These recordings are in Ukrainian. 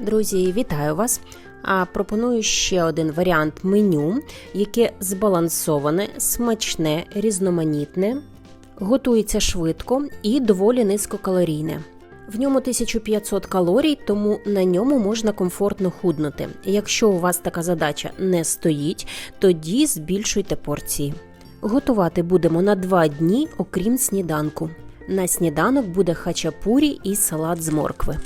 Друзі, вітаю вас! А пропоную ще один варіант меню, яке збалансоване, смачне, різноманітне, готується швидко і доволі низькокалорійне. В ньому 1500 калорій, тому на ньому можна комфортно худнути. Якщо у вас така задача не стоїть, тоді збільшуйте порції. Готувати будемо на 2 дні, окрім сніданку. На сніданок буде хачапурі і салат з моркви.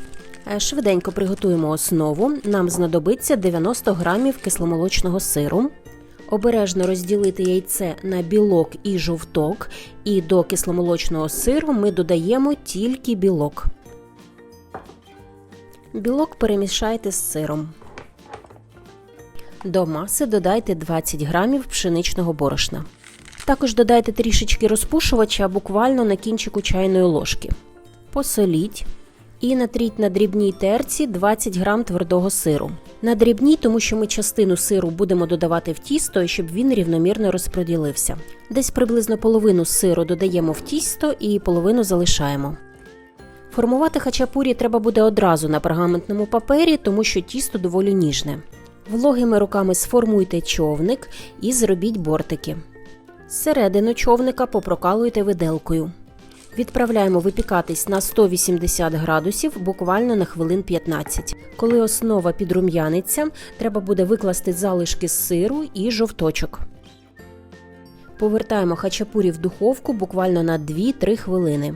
Е, Швиденько приготуємо основу. Нам знадобиться 90 грамів кисломолочного сиру. Обережно розділити яйце на білок і жовток, і до кисломолочного сиру ми додаємо тільки білок. Білок перемішайте з сиром. До маси додайте 20 грамів пшеничного борошна. Також додайте трішечки розпушувача буквально на кінчику чайної ложки. Посоліть і натріть на дрібній терці 20 грам твердого сиру. На дрібній, тому що ми частину сиру будемо додавати в тісто, щоб він рівномірно розподілився. Десь приблизно половину сиру додаємо в тісто і половину залишаємо. Формувати хачапурі треба буде одразу на пергаментному папері, тому що тісто доволі ніжне. Вологими руками сформуйте човник і зробіть бортики. Зсередину човника попрокалуйте виделкою. Відправляємо випікатись на 180 градусів буквально на хвилин 15. Коли основа підрум'яниться, треба буде викласти залишки з сиру і жовточок. Повертаємо хачапурі в духовку буквально на 2-3 хвилини.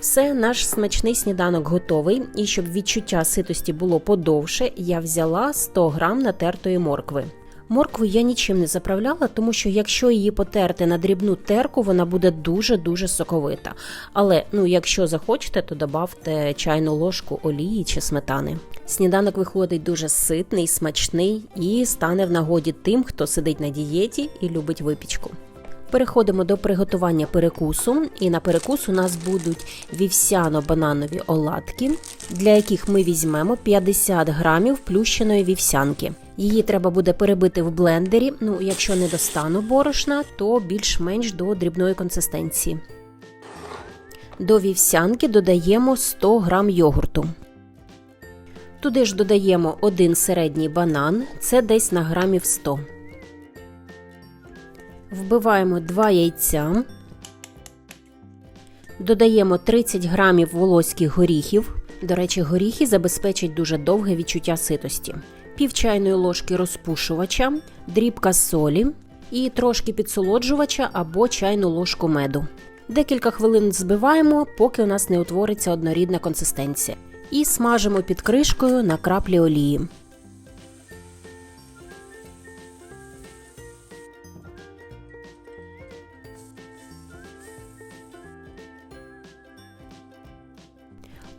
Все, наш смачний сніданок готовий, і щоб відчуття ситості було подовше, я взяла 100 грам натертої моркви. Моркву я нічим не заправляла, тому що якщо її потерти на дрібну терку, вона буде дуже-дуже соковита. Але ну, якщо захочете, то додавте чайну ложку олії чи сметани. Сніданок виходить дуже ситний, смачний і стане в нагоді тим, хто сидить на дієті і любить випічку. Переходимо до приготування перекусу, і на перекус у нас будуть вівсяно-бананові оладки, для яких ми візьмемо 50 грамів плющеної вівсянки. Її треба буде перебити в блендері. Ну, якщо не достану борошна, то більш-менш до дрібної консистенції. До вівсянки додаємо 100 грам йогурту. Туди ж додаємо один середній банан, це десь на грамів 100. Вбиваємо 2 яйця. Додаємо 30 грамів волоських горіхів. До речі, горіхи забезпечать дуже довге відчуття ситості. Пів чайної ложки розпушувача, дрібка солі і трошки підсолоджувача або чайну ложку меду. Декілька хвилин збиваємо, поки у нас не утвориться однорідна консистенція. І смажимо під кришкою на краплі олії.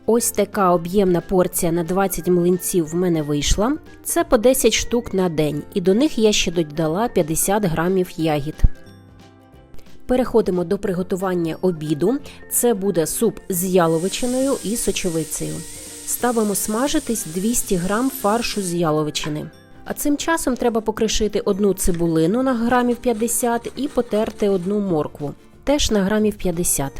Ось така об'ємна порція на 20 млинців в мене вийшла. Це по 10 штук на день, і до них я ще додала 50 грамів ягід. Переходимо до приготування обіду. Це буде суп з яловичиною і сочовицею. Ставимо смажитись 200 грам фаршу з яловичини. А цим часом треба покришити одну цибулину на грамів 50 і потерти одну моркву, теж на грамів 50.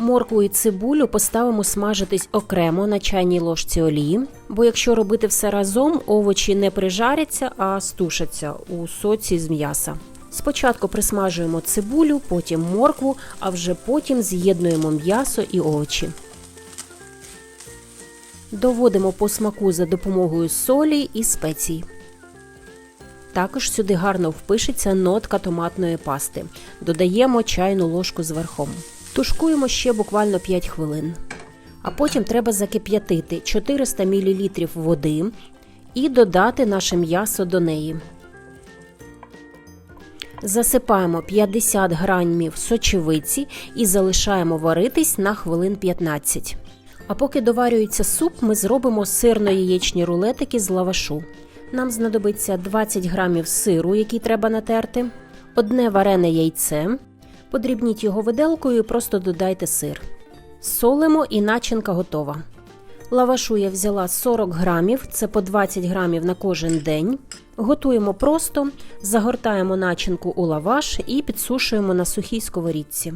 Моркву і цибулю поставимо смажитись окремо на чайній ложці олії, бо якщо робити все разом, овочі не прижаряться, а стушаться у соці з м'яса. Спочатку присмажуємо цибулю, потім моркву, а вже потім з'єднуємо м'ясо і овочі. Доводимо по смаку за допомогою солі і спецій. Також сюди гарно впишеться нотка томатної пасти. Додаємо чайну ложку з верхом. Тушкуємо ще буквально 5 хвилин. А потім треба закип'ятити 400 мл води і додати наше м'ясо до неї. Засипаємо 50 грамів сочевиці і залишаємо варитись на хвилин 15. А поки доварюється суп, ми зробимо сирно-яєчні рулетики з лавашу. Нам знадобиться 20 грамів сиру, який треба натерти, одне варене яйце. Подрібніть його виделкою і просто додайте сир. Солимо і начинка готова. Лавашу я взяла 40 грамів, це по 20 грамів на кожен день. Готуємо просто, загортаємо начинку у лаваш і підсушуємо на сухій сковорідці.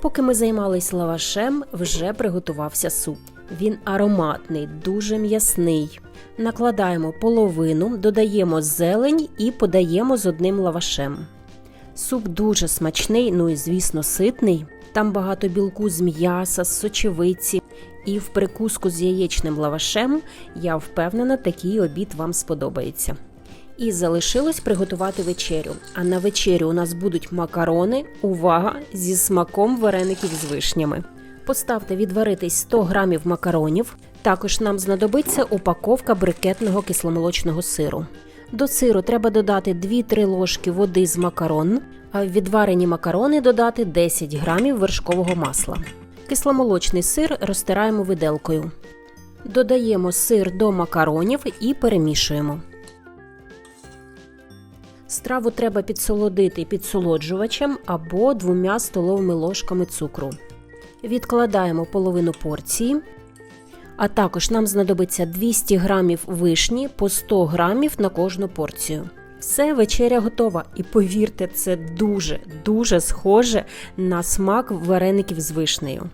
Поки ми займались лавашем, вже приготувався суп. Він ароматний, дуже м'ясний. Накладаємо половину, додаємо зелень і подаємо з одним лавашем. Суп дуже смачний, ну і звісно, ситний. Там багато білку з м'яса, з сочевиці. І в прикуску з яєчним лавашем я впевнена, такий обід вам сподобається. І залишилось приготувати вечерю. А на вечерю у нас будуть макарони, увага, зі смаком вареників з вишнями. Поставте відваритись 100 грамів макаронів. Також нам знадобиться упаковка брикетного кисломолочного сиру. До сиру треба додати 2-3 ложки води з макарон, а в відварені макарони додати 10 грамів вершкового масла. Кисломолочний сир розтираємо виделкою. Додаємо сир до макаронів і перемішуємо. Страву треба підсолодити підсолоджувачем або двома столовими ложками цукру. Відкладаємо половину порції, а також нам знадобиться 200 грамів вишні по 100 грамів на кожну порцію. Все, вечеря готова, і повірте, це дуже дуже схоже на смак вареників з вишнею.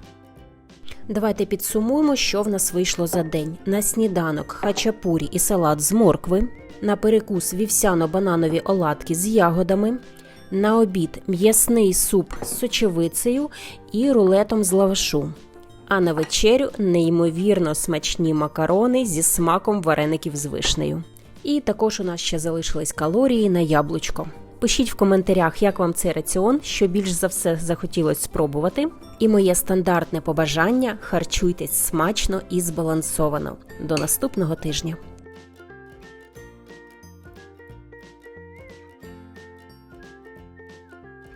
Давайте підсумуємо, що в нас вийшло за день. На сніданок хачапурі і салат з моркви, на перекус вівсяно-бананові оладки з ягодами, на обід м'ясний суп з сочевицею і рулетом з лавашу. А на вечерю неймовірно смачні макарони зі смаком вареників з вишнею. І також у нас ще залишились калорії на яблучко. Пишіть в коментарях, як вам цей раціон, що більш за все захотілося спробувати. І моє стандартне побажання харчуйтесь смачно і збалансовано. До наступного тижня.